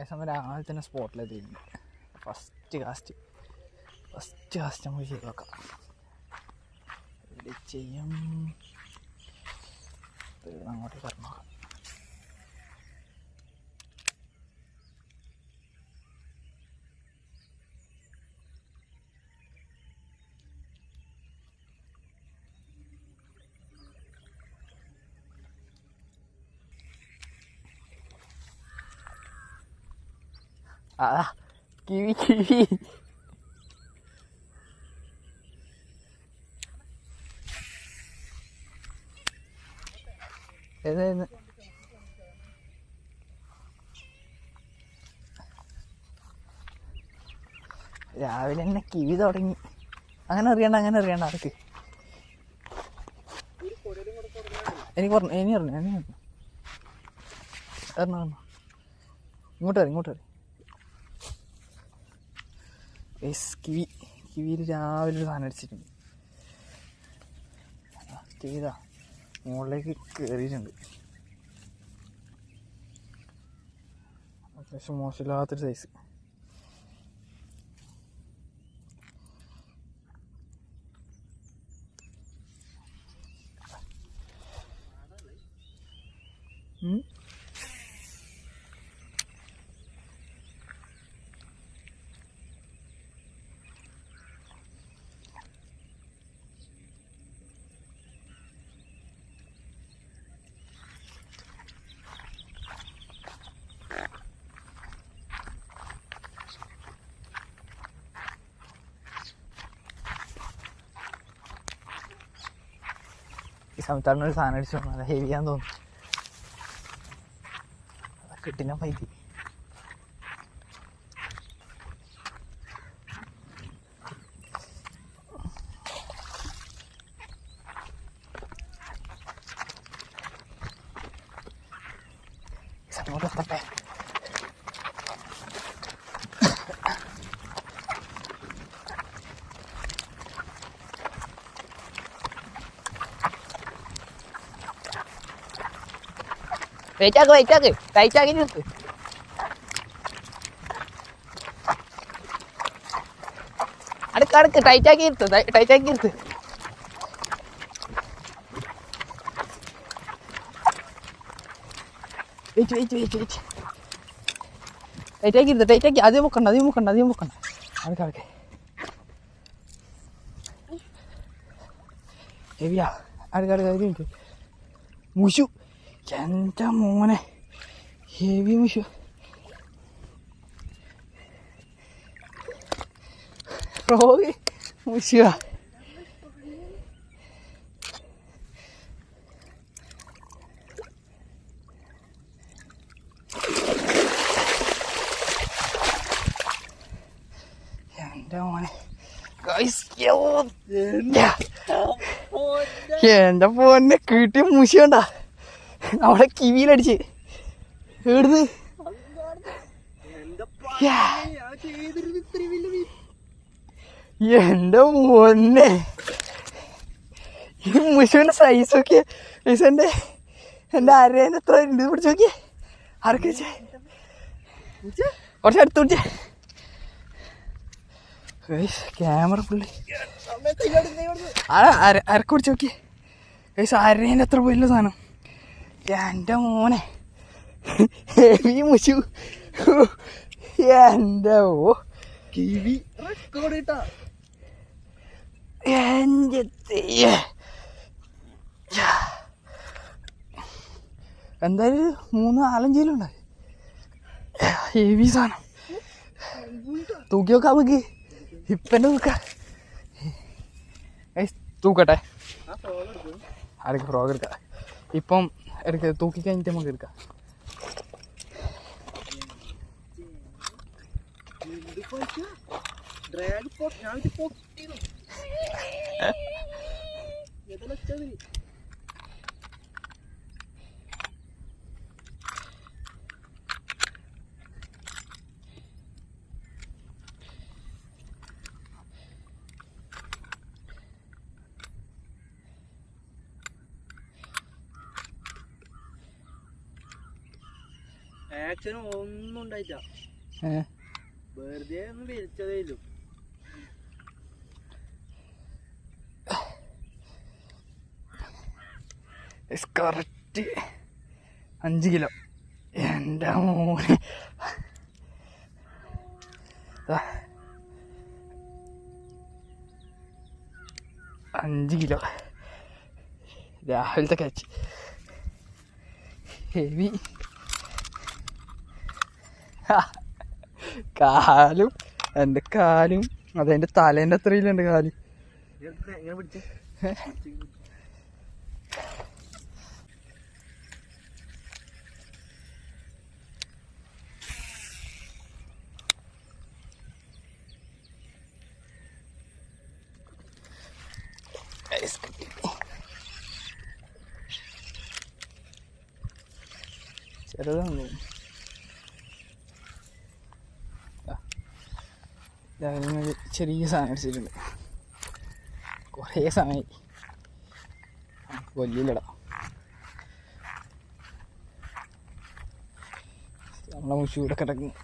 ഏകദേശം രാവിലെ തന്നെ സ്പോട്ടിലെത്തിയിട്ടുണ്ട് ഫസ്റ്റ് കാസ്റ്റ് ഫസ്റ്റ് കാസ്റ്റ് നമുക്ക് ചെയ്ത് നോക്കാം. ഇവിടെ ചെയ്യും. അങ്ങോട്ട് പറഞ്ഞു ആ കിവി കിവി ഏതായിരുന്നു രാവിലെ തന്നെ കിവി തുടങ്ങി അങ്ങനെ അറിയണ്ട അങ്ങനെ അറിയണ്ട ആർക്ക് എനിക്ക് പറഞ്ഞു ഇനി അറിഞ്ഞു ഇനി അറിഞ്ഞു ഇങ്ങോട്ട് ഇങ്ങോട്ട് വരും. ഗൈസ് കിവി കിവിയിൽ രാവിലെ ഒരു സാധനം അടിച്ചിട്ടുണ്ട്. ചെയ്താ മുകളിലേക്ക് കയറിയിട്ടുണ്ട് അത്യാവശ്യം മോശമില്ലാത്തൊരു സൈസ് ഉം? ഒരു സാധനം അടിച്ചു നല്ല ഹെവിയാന്ന് തോന്നുന്നു. കിട്ടിനാ പൈതി അങ്ങോട്ട് എത്തട്ടെ വെയിറ്റ് ആക്ക് ടൈറ്റാക്കി നിൽക്ക് അടുക്ക് അടുക്ക് ടൈറ്റാക്കി ഇരുത്ത് ടൈറ്റാക്കി ഇരുത്ത് വെയിറ്റ് വെയിറ്റ് വെയിറ്റ് വെയിറ്റ് ടൈറ്റാക്കി ഇരുത്ത് ടൈറ്റാക്കി അധികം മുക്കണ്ട അധികം മുക്കണ്ട അധികം മുക്കണ്ട അടുക്ക അടുക്ക ഹെവിയാ അടുക്ക അടുക്ക മുഷു എന്റെ മോനെ. ഹെവി മുഷു റോബി മുഷുവാ എന്റെ പോന്നെ കിട്ടിയ മുഷി അവിടെ കിവിയിലടിച്ച്. ഏടുന്ന് എന്റെ മോനെ. ഈ മുഷുവിന്റെ സൈസ് നോക്കിയേ എന്റെ എന്റെ എന്റെ അരേന്റെ എത്ര ഉണ്ട് പിടിച്ച് നോക്കിയേ. ആർക്ക് കുറച്ച് അടുത്ത് പിടിച്ചേ. ക്യാമറ പുള്ളി അര അരക്ക് പിടിച്ച് നോക്കിയേ. അരേന്റെ എത്ര വലിയ സാധനം? എന്റെ മോനെ ഹെവി മുശു എന്റെ ഓ കിവി റെക്കോർഡ് എന്റെ. എന്തായാലും മൂന്ന് നാലഞ്ചിലും കിലോ ഉണ്ട് ഹെവി സാധനം. തൂക്കി നോക്കാം നമുക്ക് ഇപ്പന്നെ തൂക്ക. തൂക്കട്ടെ. ആ ഫോൺ എടുക്കും. ആർക്ക് ഫ്രോഗ് എടുക്കാം? ഇപ്പം എടുക്ക തൂക്കി കഴിഞ്ഞിട്ട് നമുക്ക് എടുക്കാം. ഡ്രാഗ് പോട്ട് ഞാൻ ഇത് പൊട്ടിയത് അച്ഛനും ഒന്നും ഉണ്ടായിട്ടാ വെറുതെ ഒന്ന് വിളിച്ചതേ ഇല്ലു കറക്റ്റ് അഞ്ച് കിലോ. എന്റെ മോനെ. അഞ്ച് കിലോ. രാവിലത്തെ കഴിച്ച് ഹെവി കാലും എന്റെ കാലും അതെന്റെ തലേന്റെ അത്രയിലുണ്ട് കാൽ ചെറുതാണ്. തോന്നുന്നു ഒരു ചെറിയ സാധനം അടിച്ചിട്ടുണ്ട് കുറേ സമയമായി കൊല്ലില്ലടാ നമ്മളെ മുഷി ഇവിടെ കിടക്കുന്നു.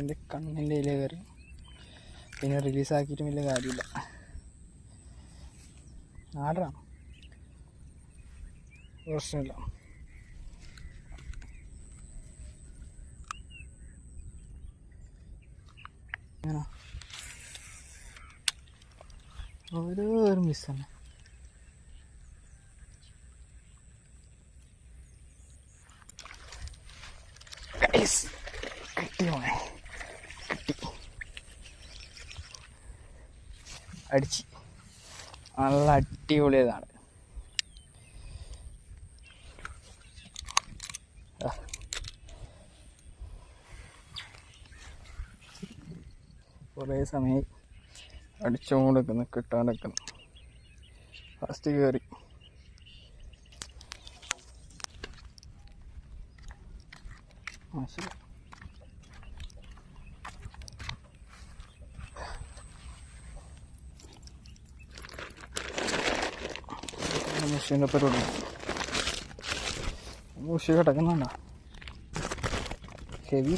എന്റെ കണ്ണിന്റെ ഇല കയറി. പിന്നെ റിലീസാക്കിയിട്ടും വലിയ കാര്യമില്ല. ആർഡറാണ് പ്രശ്നമില്ല. ഓരോ ഒരു മിസ്സാണ് ഗൈസ് അടിച്ച്. നല്ല അടിപൊളിയതാണ്. കുറേ സമയം അടിച്ചുകൊണ്ടിരിക്കുന്നു കിട്ടാൻ ഫസ്റ്റ് കയറി ആ ശരി മുഷീന്റെ പരിപാടി കിടക്കുന്നുണ്ടോ ഹെവി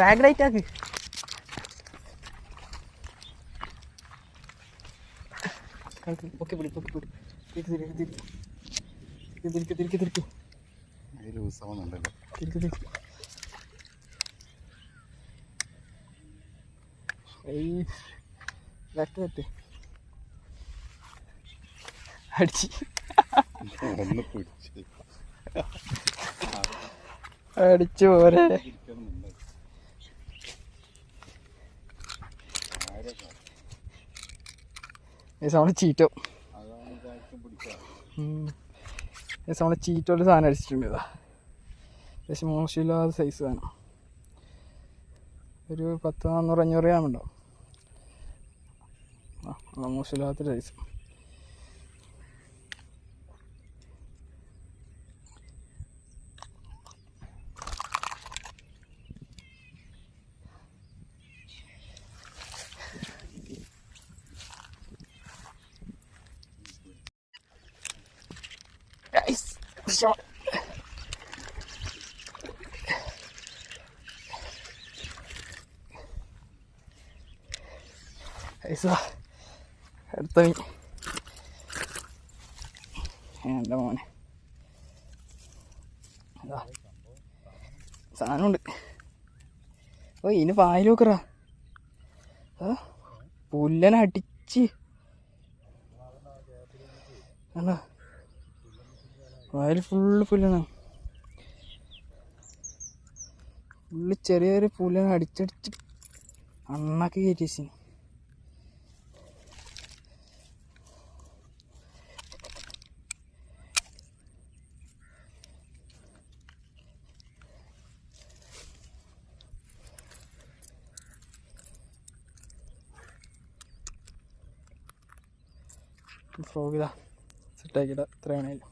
ഡ്രാഗ് ലൈറ്റ് ആക്ക്. ഓക്കെ പിടി ഓക്കെ പിടി തിരിക്ക് തിരിക്ക് തിരിക്ക്. തിരിക്ക് തിരിക്ക് തിരിക്ക് അതിൽ ഉത്സവമുണ്ടല്ലോ. തിരിക്ക് തിരിക്ക്. ഏയ് ലെഫ്റ്റ് അടിച്ച്. അടിച്ചു പോരെ. ചീറ്റോ. അതാണ് ചീറ്റോടെ സാധനം അടിച്ചിട്ടുണ്ട് ഇതാ. മോശമില്ലാതെ സൈസ് സാധനം. ഒരു പത്ത് നാന്നൂറ് അഞ്ഞൂറ് ഉണ്ടാവും. ആ മോശമില്ലാത്ത സൈസ് അടുത്ത മീൻ എന്റെ മോനെ. സാധനമുണ്ട് ഓ ഇനി പായൽ നോക്കറ പുല്ലനെ അടിച്ച് ഫുള്ള് പുല്ലനാ ഫുള്ള് ചെറിയ ചെറിയ പുല്ലനെ അടിച്ചടിച്ച് അണ്ണാക്കി കയറ്റി ഫ്രോഗ് ഇതാ സെറ്റാക്കിയിട്ട ഇത്ര വേണേലും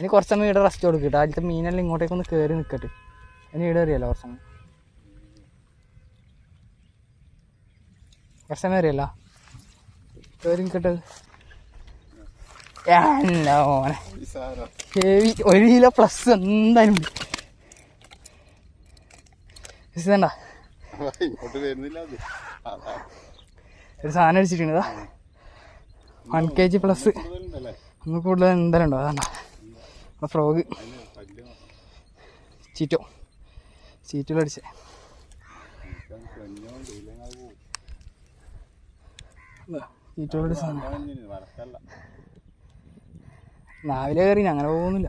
ഇനി കുറച്ച് സമയം ഇവിടെ റെസ്റ്റ് കൊടുക്കട്ടെ ആദ്യത്തെ മീനെല്ലാം ഇങ്ങോട്ടേക്ക് ഒന്ന് കയറി നിൽക്കട്ടെ ഇനി ഇവിടെ അറിയാലോ കുറച്ച് സമയം കുറച്ച് സമയം അറിയാലോ കയറി നിൽക്കട്ടെ ഹെവി ഒരു കിലോ പ്ലസ് എന്തായാലും അതാ ഒരു സാധനം അടിച്ചിട്ടുണ്ട് വൺ കെ ജി പ്ലസ് ഒന്ന് കൂടുതൽ എന്തായാലും ഉണ്ടോ? അതാണ്ടാ ഫ്രോഗ്. ചീറ്റോ. ചീറ്റിലടിച്ചേ ചീറ്റോട് രാവിലെ കയറി അങ്ങനെ പോകുന്നില്ല.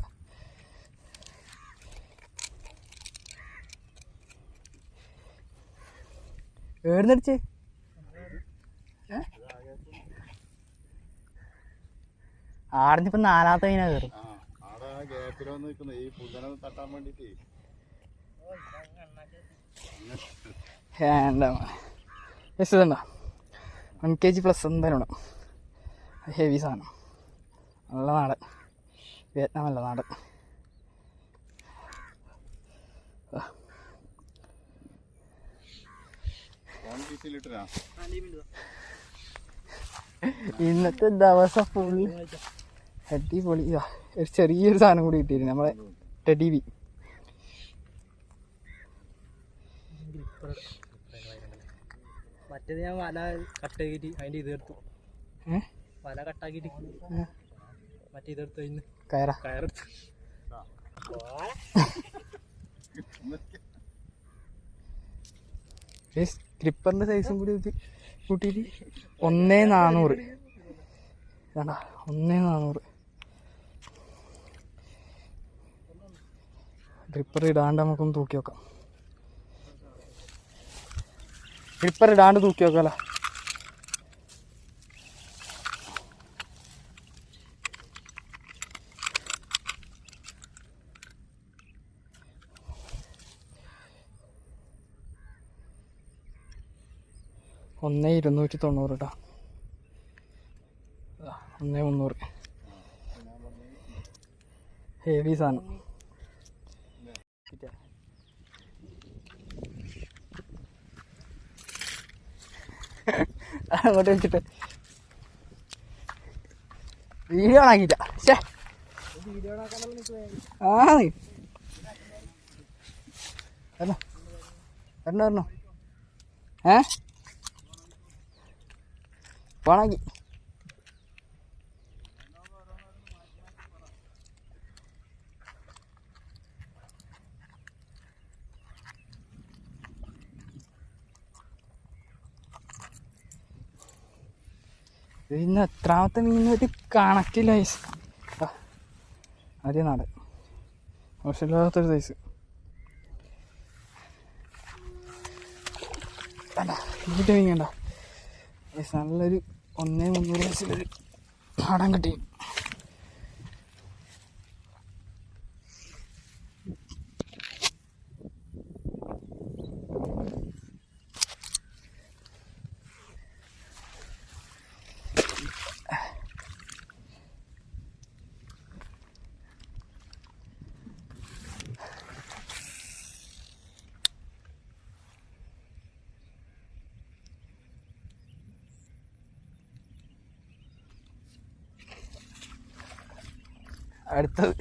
ഏടുന്നടിച്ചേ ആടിനിപ്പോ നാലാമത്തെ മീനാ കയറി. ആ വന്ന് നിൽക്കുന്നത് ഈ പുല്ലനെ തട്ടാൻ വേണ്ടിട്ട് ജസ്റ്റ് ഇതുണ്ടോ വൺ കെ ജി പ്ലസ് എന്തായാലും ഉണ്ടാവും ഹെവി സാധനം. നല്ല നാടൻ വിയറ്റ്നാം അല്ല നാടൻ പീസിലിട്ടാ ഇന്നത്തെ ദിവസം ഫുള്ള് അടിപൊളിയാ ഒരു ചെറിയൊരു സാധനം കൂടി കിട്ടിയിരുന്നു നമ്മളെ ടെഡി ബി മറ്റേത് ഞാൻ വല കട്ടാക്കിയിട്ട് അതിന്റെ ഇതെടുത്തു വല കട്ടാക്കിയിട്ട് മറ്റേ ഇതെടുത്തു കഴിഞ്ഞ് കയറ. കയറെടുത്തു സ്ക്രിപ്പറിന്റെ സൈസും കൂടി കൂട്ടിയിട്ട് ഒന്നേ നാനൂറ് വേണ്ട ഒന്നേ നാനൂറ് ഡ്രിപ്പർ ഇടാണ്ട് നമുക്കൊന്ന് തൂക്കി നോക്കാം ഡ്രിപ്പർ ഇടാണ്ട് തൂക്കി നോക്കാലോ ഒന്ന് ഇരുന്നൂറ്റി തൊണ്ണൂറ് കേട്ടോ ഒന്ന് മുന്നൂറ്. ഹെവി സാധനം കിട്ടിയോ? അങ്ങോട്ട് വെച്ചിട്ട്. വീഡിയോ ആക്കിയില്ല. ശേ ആ വരണോ? വരണോ വരണോ? ഏ? പോണാക്കി. ഇന്ന് എത്രാമത്തെ മീൻ ഒരു കണക്കില്ല ഐസ് ആദ്യം നാടൻ. മോശമില്ലാത്തൊരു സൈസ് അല്ല ഇതിട്ട് ഐസ് നല്ലൊരു ഒന്നേ മുന്നൂറ് വയസ്സിലൊരു നാടൻ കിട്ടി. അടുത്തത്.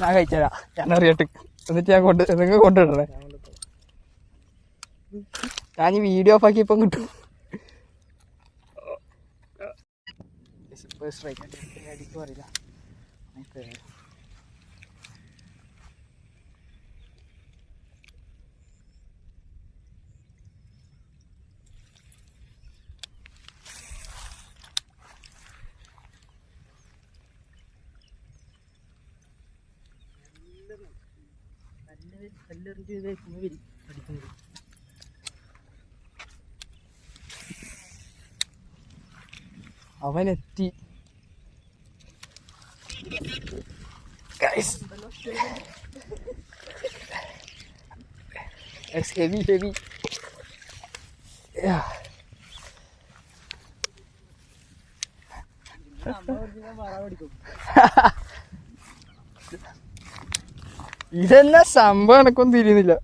ഞാൻ കഴിച്ചാ ഞാൻ അറിയട്ടെ എന്നിട്ട് ഞാൻ കൊണ്ട് നിങ്ങൾ കൊണ്ടുവിടണേ ഞാൻ ഈ വീഡിയോ ഓഫ് ആക്കി ഇപ്പം കിട്ടും അടിക്കും അറിയില്ല നല്ല കല്ലെറിഞ്ഞ് ഇതായിരിക്കും ഇവർ അടിക്കുന്നത് അവനെത്തി ഗൈസ് ഇറ്റ്സ് ഹെവി ഹെവി ഇതെന്നാ സംഭവം എനക്കൊന്നും തിരിയുന്നില്ല.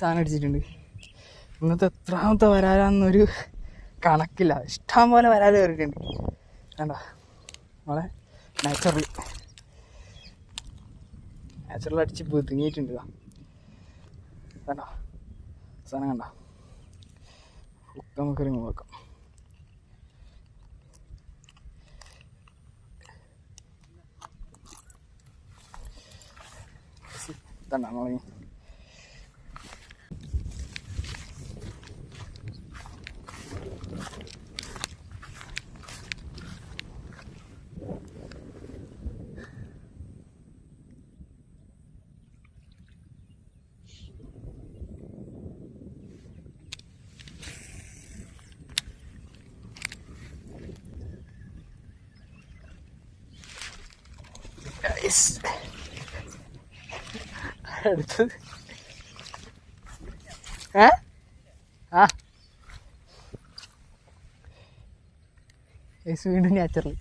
സാധനം അടിച്ചിട്ടുണ്ട്. ഇന്നത്തെ എത്രാമത്തെ വരാലാന്നൊരു കണക്കില്ല. ഇഷ്ടം പോലെ വരാൽ കയറിയിട്ടുണ്ട് വേണ്ട നമ്മളെ നാച്ചുറൽ നാച്ചുറൽ അടിച്ച് പുതുങ്ങിയിട്ടുണ്ട് വേണ്ട സാധനം കണ്ട? ഹുക്ക് നമുക്ക് റിമൂവ് ആക്കാം ഇതണ്ട നമ്മളീ Guys. അടുത്തത് ഏ? ആ. വീണ്ടും നാച്ചുറൽ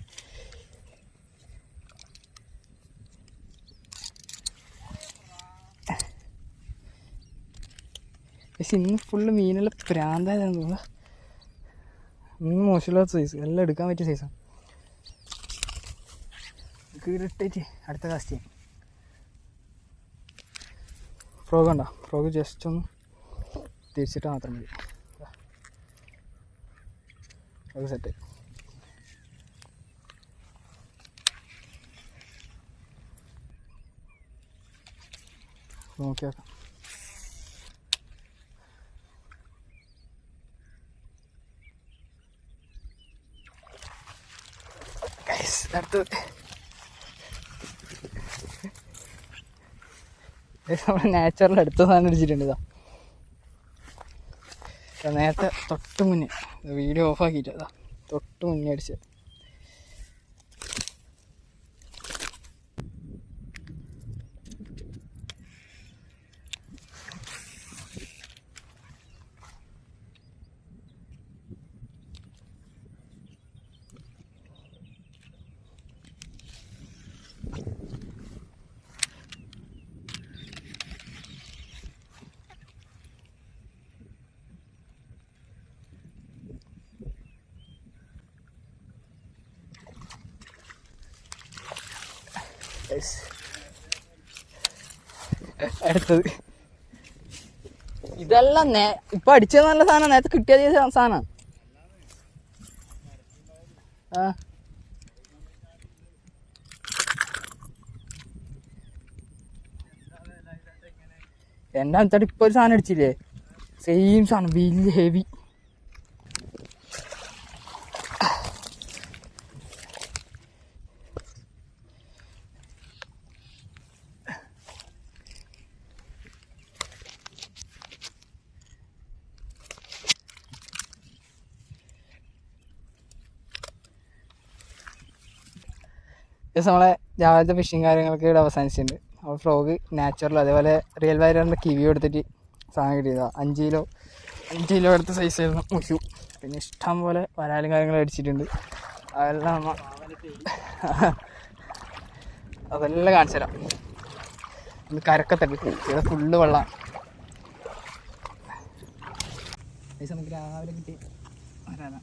പക്ഷെ ഇന്ന് ഫുള്ള് മീനെല്ലാം പ്രാന്തായതാണ് തോന്നുന്നു. ഇന്ന് മോശമില്ലാത്ത സൈസ് എല്ലാം എടുക്കാൻ പറ്റിയ സൈസാണ് കീറിട്ടേച്ച് അടുത്ത കാസ്റ്റ് ചെയ്യാം. ഫ്രോഗ് ഉണ്ടോ ഫ്രോഗ് ജസ്റ്റ് ഒന്ന് തിരിച്ചിട്ട് മാത്രം മതി. അത് സെറ്റ് നോക്കിയാ നോക്കാം അടുത്തത്. നമ്മൾ നാച്ചുറൽ അടുത്ത സാധനം അടിച്ചിട്ടുണ്ട് ഇതാ. നേരത്തെ തൊട്ട് മുന്നേ വീഡിയോ ഓഫ് ആക്കിയിട്ടാ തൊട്ട് മുന്നേ അടിച്ചത് അടുത്തത് ഇതെല്ലാം നേ ഇപ്പൊ അടിച്ചത് നല്ല സാധനം. നേരത്തെ കിട്ടിയത് സാധനം. ആ. എന്റെ അടുത്തടി ഇപ്പൊ ഒരു സാധനം അടിച്ചില്ലേ? സെയിം സാധനം. വലിയ ഹെവി ജസ്റ്റ് നമ്മളെ രാവിലത്തെ ഫിഷിങ് കാര്യങ്ങളൊക്കെ ഇവിടെ അവസാനിച്ചിട്ടുണ്ട്. അപ്പോൾ ഫ്രോഗ് നാച്ചുറൽ അതേപോലെ റിയൽ വയറിന്റെ കിവി എടുത്തിട്ട് സാധനം കിട്ടിയതാണ് അഞ്ച് കിലോ അഞ്ച് കിലോ എടുത്ത സൈസ് ആയിരുന്നു മുഷു പിന്നെ ഇഷ്ടം പോലെ വരാലും കാര്യങ്ങളും അടിച്ചിട്ടുണ്ട്. അതെല്ലാം അതെല്ലാം കാണിച്ചു തരാം. ഇത് കരക്കത്തടി ഇവിടെ ഫുള്ള് വെള്ളം. നമുക്ക് രാവിലെ കിട്ടി വരാനാണ്